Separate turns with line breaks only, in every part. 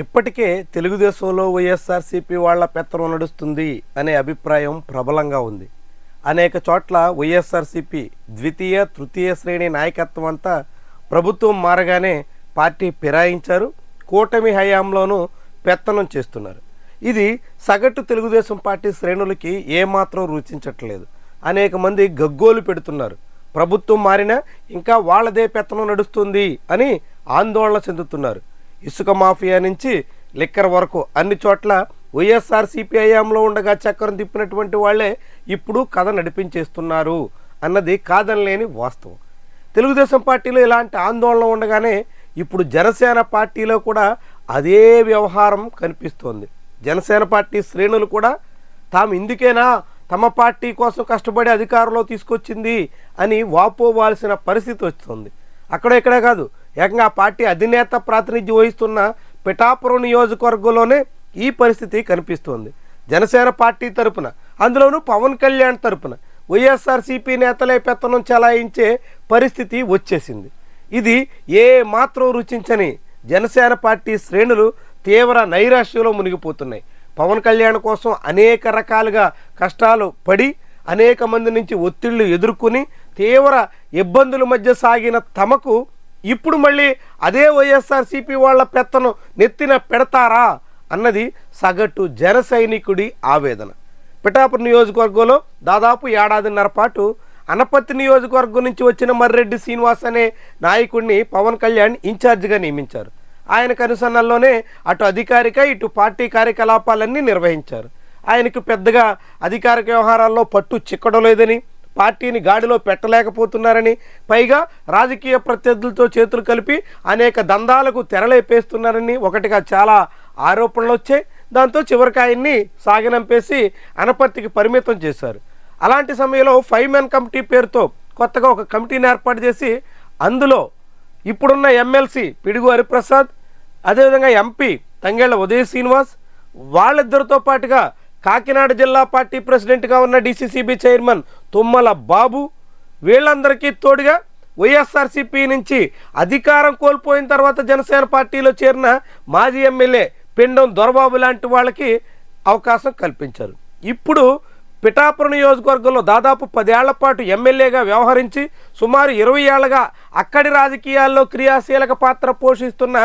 ఇప్పటికే తెలుగుదేశంలో వైఎస్ఆర్సీపీ వాళ్ళ పెత్తనం నడుస్తుంది అనే అభిప్రాయం ప్రబలంగా ఉంది. అనేక చోట్ల వైఎస్ఆర్సీపీ ద్వితీయ తృతీయ శ్రేణి నాయకత్వం అంతా ప్రభుత్వం మారగానే పార్టీ ఫిరాయించారు కూటమి హయాంలోనూ పెత్తనం చేస్తున్నారు. ఇది సగటు తెలుగుదేశం పార్టీ శ్రేణులకి ఏమాత్రం రుచించట్లేదు. అనేక మంది గగ్గోలు పెడుతున్నారు. ప్రభుత్వం మారినా ఇంకా వాళ్ళదే పెత్తనం నడుస్తుంది అని ఆందోళన చెందుతున్నారు. ఇసుక మాఫియా నుంచి లిక్కర్ వరకు అన్ని చోట్ల వైఎస్ఆర్ సిపిఐఎంలో ఉండగా చక్రం తిప్పినటువంటి వాళ్ళే ఇప్పుడు కథ నడిపించేస్తున్నారు అన్నది కాదనలేని వాస్తవం. తెలుగుదేశం పార్టీలో ఇలాంటి ఆందోళన ఉండగానే ఇప్పుడు జనసేన పార్టీలో కూడా అదే వ్యవహారం కనిపిస్తోంది. జనసేన పార్టీ శ్రేణులు కూడా తాము ఇందుకేనా? తమ పార్టీ కోసం కష్టపడి అధికారంలో తీసుకొచ్చింది అని వాపోవాల్సిన పరిస్థితి వస్తుంది. అక్కడ ఇక్కడే కాదు. ఏకంగా పార్టీ అధినేత ప్రాతినిధ్యం వహిస్తున్న పిఠాపురం నియోజకవర్గంలోనే ఈ పరిస్థితి కనిపిస్తోంది. జనసేన పార్టీ తరపున అందులోనూ పవన్ కళ్యాణ్ తరపున వైఎస్ఆర్సీపీ నేతలే పెత్తనం చెలాయించే పరిస్థితి వచ్చేసింది. ఇది ఏ మాత్రం రుచించని జనసేన పార్టీ శ్రేణులు తీవ్ర నైరాశ్యంలో మునిగిపోతున్నాయి. పవన్ కళ్యాణ్ కోసం అనేక రకాలుగా కష్టాలు పడి అనేక మంది నుంచి ఒత్తిళ్ళు ఎదుర్కొని తీవ్ర ఇబ్బందుల మధ్య సాగిన తమకు ఇప్పుడు మళ్ళీ అదే వైఎస్ఆర్సీపీ వాళ్ళ పెత్తను నెత్తిన పెడతారా అన్నది సగటు జన సైనికుడి ఆవేదన. పిఠాపురం నియోజకవర్గంలో దాదాపు ఏడాదిన్నర పాటు అనపత్తి నియోజకవర్గం నుంచి వచ్చిన మర్రెడ్డి శ్రీనివాస్ అనే నాయకుడిని పవన్ కళ్యాణ్ ఇన్ఛార్జిగా నియమించారు. ఆయన కనుసన్నల్లోనే అటు అధికారిక ఇటు పార్టీ కార్యకలాపాలన్నీ నిర్వహించారు. ఆయనకు పెద్దగా అధికారిక వ్యవహారాల్లో పట్టు చిక్కడం లేదని పార్టీని గాడిలో పెట్టలేకపోతున్నారని పైగా రాజకీయ ప్రత్యర్థులతో చేతులు కలిపి అనేక దందాలకు తెరలేపేస్తున్నారని ఒకటిగా చాలా ఆరోపణలు వచ్చాయి. దాంతో చివరికి ఆయన్ని అనపర్తికి పరిమితం చేశారు. అలాంటి సమయంలో ఫైవ్ మెన్ కమిటీ పేరుతో కొత్తగా ఒక కమిటీని ఏర్పాటు చేసి అందులో ఇప్పుడున్న ఎమ్మెల్సీ పిడుగు హరిప్రసాద్ అదేవిధంగా ఎంపీ తంగేళ్ళ ఉదయ్ శ్రీనివాస్ వాళ్ళిద్దరితో పాటుగా కాకినాడ జిల్లా పార్టీ ప్రెసిడెంట్గా ఉన్న డిసిసిబి చైర్మన్ తుమ్మల బాబు వీళ్ళందరికీ తోడుగా వైఎస్ఆర్సీపీ నుంచి అధికారం కోల్పోయిన తర్వాత జనసేన పార్టీలో చేరిన మాజీ ఎమ్మెల్యే పిండం దొరబాబు లాంటి వాళ్ళకి అవకాశం కల్పించారు. ఇప్పుడు పిఠాపురం నియోజకవర్గంలో దాదాపు పదేళ్ళ పాటు ఎమ్మెల్యేగా వ్యవహరించి సుమారు ఇరవై ఏళ్ళుగా అక్కడి రాజకీయాల్లో క్రియాశీలక పాత్ర పోషిస్తున్న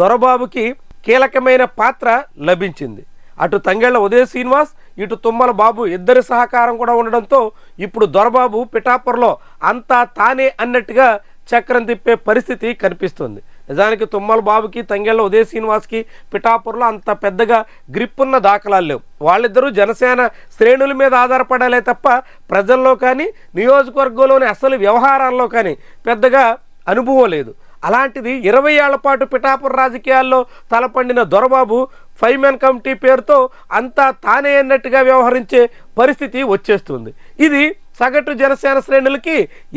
దొరబాబుకి కీలకమైన పాత్ర లభించింది. అటు తంగేళ్ళ ఉదయ శ్రీనివాస్ ఇటు తుమ్మల బాబు ఇద్దరి సహకారం కూడా ఉండడంతో ఇప్పుడు దొరబాబు పిఠాపురలో అంతా తానే అన్నట్టుగా చక్రం తిప్పే పరిస్థితి కనిపిస్తుంది. నిజానికి తుమ్మల బాబుకి తంగెళ్ళ ఉదయ శ్రీనివాస్కి పిఠాపురంలో అంత పెద్దగా గ్రిప్ ఉన్న దాఖలాలు లేవు. వాళ్ళిద్దరూ జనసేన శ్రేణుల మీద ఆధారపడాలే తప్ప ప్రజల్లో కానీ నియోజకవర్గంలోని అసలు వ్యవహారాల్లో కానీ పెద్దగా అనుభవం లేదు. అలాంటిది ఇరవై ఏళ్ళ పాటు పిఠాపుర రాజకీయాల్లో తలపండిన దొరబాబు ఫైవ్ మెన్ కమిటీ పేరుతో అంతా తానే అన్నట్టుగా వ్యవహరించే పరిస్థితి వచ్చేస్తుంది. ఇది సగటు జనసేన శ్రేణులకి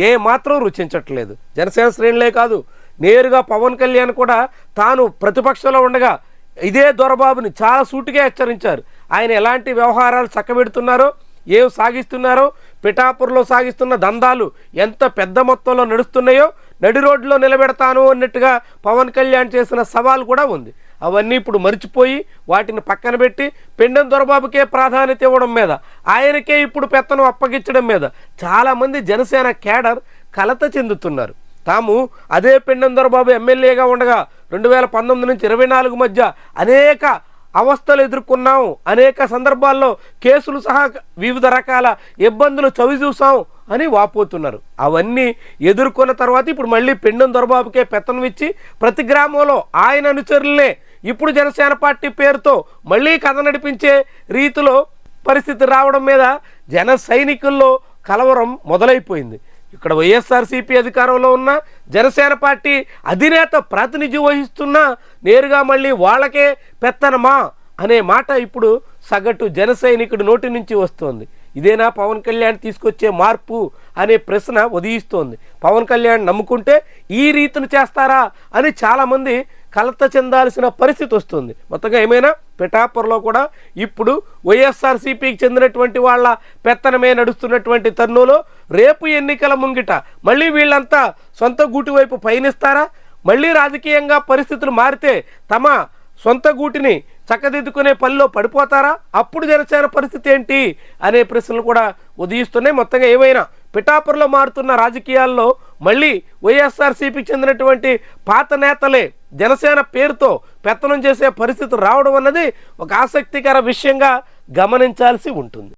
ఏమాత్రం రుచించట్లేదు. జనసేన శ్రేణులే కాదు నేరుగా పవన్ కళ్యాణ్ కూడా తాను ప్రతిపక్షంలో ఉండగా ఇదే దొరబాబుని చాలా సూటిగా హెచ్చరించారు. ఆయన ఎలాంటి వ్యవహారాలు చక్కబెడుతున్నారో ఏం సాగిస్తున్నారో పిఠాపురంలో సాగిస్తున్న దందాలు ఎంత పెద్ద మొత్తంలో నడుస్తున్నాయో నడి రోడ్లో నిలబెడతాను అన్నట్టుగా పవన్ కళ్యాణ్ చేసిన సవాల్ కూడా ఉంది. అవన్నీ ఇప్పుడు మర్చిపోయి వాటిని పక్కన పెట్టి పెండెం దొరబాబుకే ప్రాధాన్యత ఇవ్వడం మీద ఆయనకే ఇప్పుడు పెత్తనం అప్పగించడం మీద చాలామంది జనసేన కేడర్ కలత చెందుతున్నారు. తాము అదే పెండెం దొరబాబు ఎమ్మెల్యేగా ఉండగా రెండు వేల పంతొమ్మిది నుంచి ఇరవై నాలుగు మధ్య అనేక అవస్థలు ఎదుర్కొన్నాం అనేక సందర్భాల్లో కేసులు సహా వివిధ రకాల ఇబ్బందులు చవి చూసాం అని వాపోతున్నారు. అవన్నీ ఎదుర్కొన్న తర్వాత ఇప్పుడు మళ్ళీ పెండం దొరబాబుకే పెత్తనం ఇచ్చి ప్రతి గ్రామంలో ఆయన అనుచరులనే ఇప్పుడు జనసేన పార్టీ పేరుతో మళ్ళీ కథ నడిపించే రీతిలో పరిస్థితి రావడం మీద జన సైనికుల్లో కలవరం మొదలైపోయింది. ఇక్కడ వైఎస్ఆర్సీపీ అధికారంలో ఉన్న జనసేన పార్టీ అధినేత ప్రాతినిధ్యం వహిస్తున్నా నేరుగా మళ్ళీ వాళ్ళకే పెత్తనమా అనే మాట ఇప్పుడు సగటు జన సైనికుడి నోటి నుంచి వస్తోంది. ఇదేనా పవన్ కళ్యాణ్ తీసుకొచ్చే మార్పు అనే ప్రశ్న ఉదయిస్తోంది. పవన్ కళ్యాణ్ నమ్ముకుంటే ఈ రీతిని చేస్తారా అని చాలామంది కలత చెందాల్సిన పరిస్థితి వస్తుంది. మొత్తంగా ఏమైనా? పిఠాపురలో కూడా ఇప్పుడు వైఎస్ఆర్సీపీకి చెందినటువంటి వాళ్ళ పెత్తనమే నడుస్తున్నటువంటి తరుణంలో రేపు ఎన్నికల ముంగిట మళ్ళీ వీళ్ళంతా సొంత గూటి వైపు పయనిస్తారా? మళ్ళీ రాజకీయంగా పరిస్థితులు మారితే తమ సొంత గూటిని చక్కదిద్దుకునే పనిలో పడిపోతారా? అప్పుడు జనసేన పరిస్థితి ఏంటి? అనే ప్రశ్నలు కూడా ఉదయిస్తున్నాయి. మొత్తంగా ఏమైనా? పిఠాపురలో మారుతున్న రాజకీయాల్లో మళ్ళీ వైఎస్ఆర్సీపీకి చెందినటువంటి పాత నేతలే జనసేన పేరుతో పెత్తనం చేసే పరిస్థితి రావడం అన్నది ఒక ఆసక్తికర విషయంగా గమనించాల్సి ఉంటుంది.